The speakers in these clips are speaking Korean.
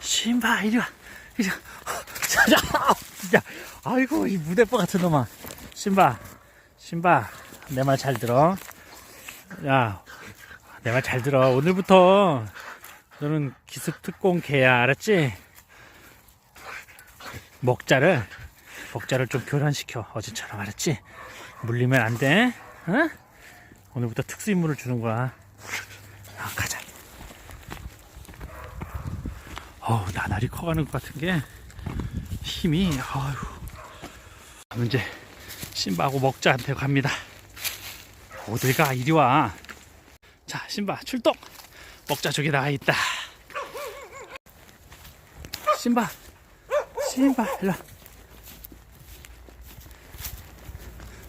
신바 이리 와. 이리 와. 야 아이고 이 무대뽀 같은 놈아. 신바 신바 내말 잘 들어. 야 내 말 잘 들어. 오늘부터 너는 기습 특공 개야. 알았지? 먹자를 먹자를 좀 교란시켜. 어제처럼 알았지? 물리면 안돼. 어? 오늘부터 특수 임무를 주는 거야 아, 가자 어우 나날이 커가는 것 같은 게 힘이 아유 이제 신바하고 먹자한테 갑니다. 어딜 가 이리 와 자 신바 출동. 먹자 저기 나와 있다. 신바 신바 일로 와.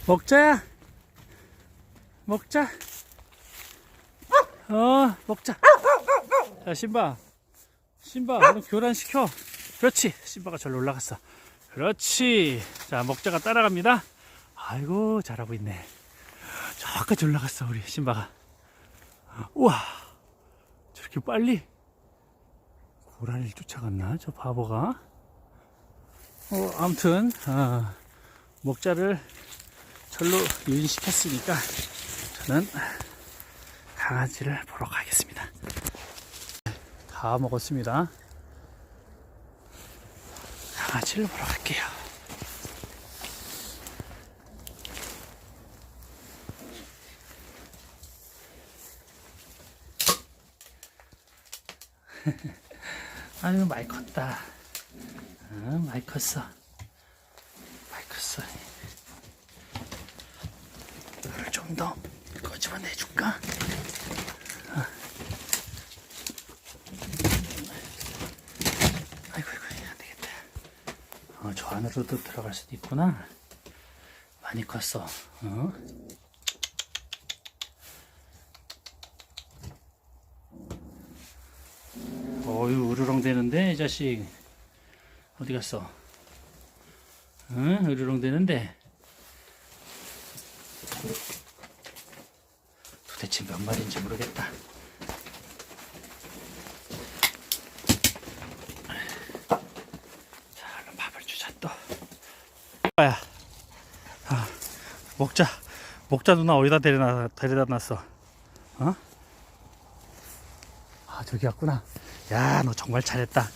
먹자야. 먹자. 어 먹자. 자 신바 신바 얼른 교란시켜. 그렇지. 신바가 절로 올라갔어. 그렇지. 자 먹자가 따라갑니다. 아이고 잘하고 있네. 저까지 올라갔어 우리 신바가. 우와. 저렇게 빨리 고라니를 쫓아갔나 저 바보가? 어 아무튼 어, 먹자를 절로 유인시켰으니까 저는 강아지를 보러 가겠습니다 다 먹었습니다. 강아지를 보러 갈게요. 아유 많이 컸다. 응, 많이 컸어. 많이 컸어. 물을 좀더 꺼집어 내줄까? 아이고, 아이고, 안 되겠다. 어, 저 안으로도 들어갈 수도 있구나. 많이 컸어. 어? 어유 으르렁 대는데, 이 자식. 어디 갔어? 응? 으르렁 대는데. 도대체 몇 마리인지 모르겠다. 자, 얼른 밥을 주자 또. 야, 아, 먹자. 먹자 누나 어디다 데려다 데려다 놨어? 어? 아 저기 왔구나. 야, 너 정말 잘했다.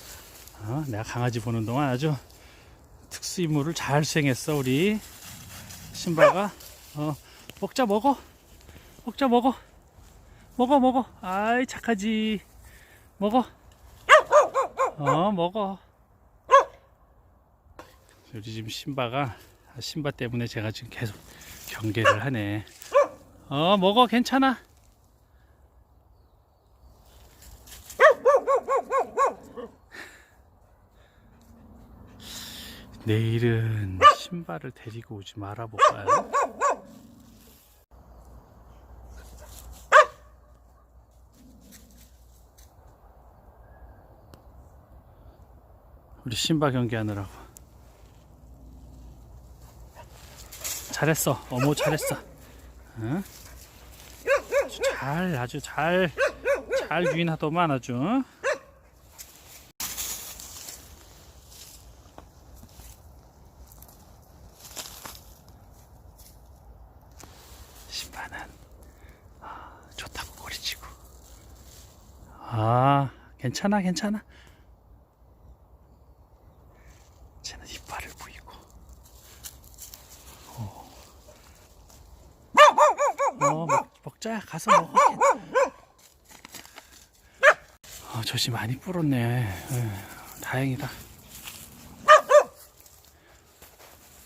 어? 내가 강아지 보는 동안 아주 특수 임무를 잘 수행했어 우리 신바가. 어, 먹자 먹어. 먹자 먹어. 먹어 먹어. 아이 착하지. 먹어. 어 먹어. 우리 지금 신바가 신바 때문에 제가 지금 계속 경계를 하네. 어 먹어 괜찮아. 내일은 신바를 데리고 오지 말아 볼까요? 우리 신바 경기하느라고. 잘했어. 어머 잘했어. 응? 잘 아주 잘 잘 유인하더만 아주. 응? 신바는 아, 좋다고 꼬리치고. 아 괜찮아 괜찮아. 쟤는 이빨을 보이고. 어, 어 먹, 먹자. 가서 먹어. 어, 젖이 많이 불었네. 에휴, 다행이다.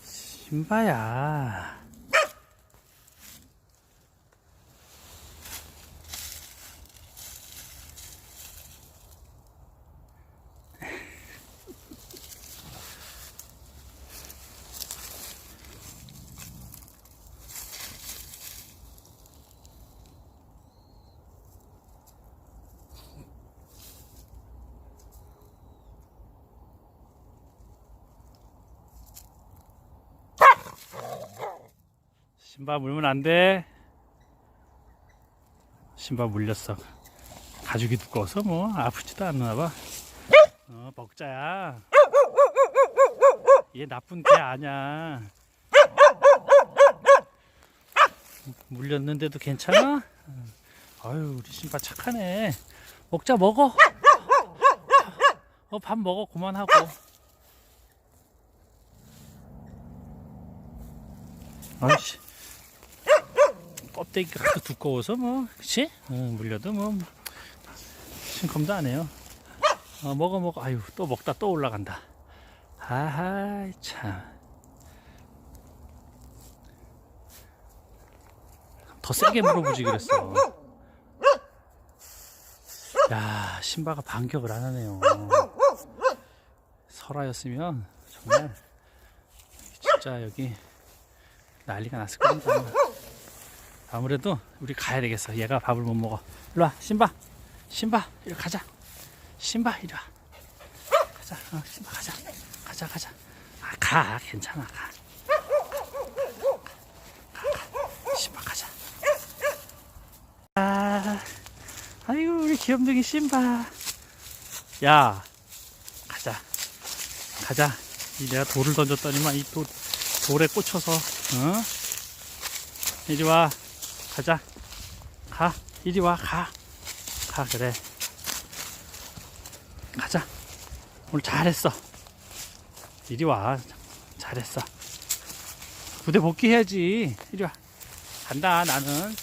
신바야. 신바 물면 안 돼. 신바 물렸어. 가죽이 두꺼워서 뭐 아프지도 않나 봐. 어, 먹자야. 얘 나쁜 개 아니야. 물렸는데도 괜찮아? 아유, 우리 신바 착하네. 먹자, 먹어. 어, 밥 먹어, 그만하고. 아이씨. 껍데기가 그렇게 두꺼워서 뭐, 그치? 어, 물려도 뭐, 심컴도 안 해요. 어, 먹어, 먹어. 아유, 또 먹다 또 올라간다. 아하, 참. 더 세게 물어보지 그랬어. 야, 신바가 반격을 안 하네요. 설아였으면 정말 진짜 여기 난리가 났을 겁니다. 아무래도 우리 가야 되겠어. 얘가 밥을 못 먹어. 일로 와, 신바. 신바, 이리 가자. 신바, 이리 와. 가자, 어, 신바 가자. 가자, 가자. 아, 가, 괜찮아, 가. 가, 가. 신바 가자. 아, 아이고 우리 귀염둥이 신바. 야, 가자, 가자. 이 내가 돌을 던졌더니만 이 돌, 돌에 꽂혀서, 어? 이리 와, 가자. 가, 이리 와, 가. 가, 그래. 가자. 오늘 잘했어. 이리 와. 잘했어. 부대 복귀해야지. 이리 와. 간다, 나는.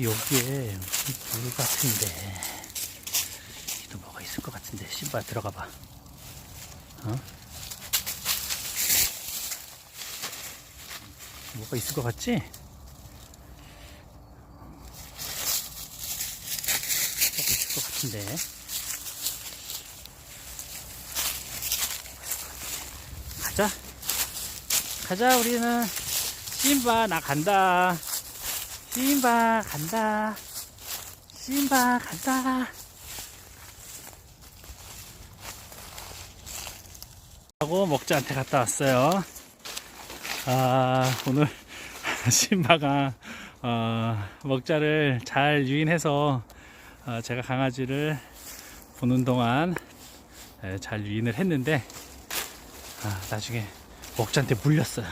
여기에 물 같은데. 여기도 뭐가 있을 것 같은데. 신발 들어가 봐. 어? 뭐가 있을 것 같지? 뭐가 있을 것 같은데. 가자. 가자, 우리는. 신바, 나 간다. 신바, 간다. 신바, 간다. 하고 먹자한테 갔다 왔어요. 아, 오늘 신바가 어, 먹자를 잘 유인해서 어, 제가 강아지를 보는 동안 예, 잘 유인을 했는데 아, 나중에 먹자한테 물렸어요.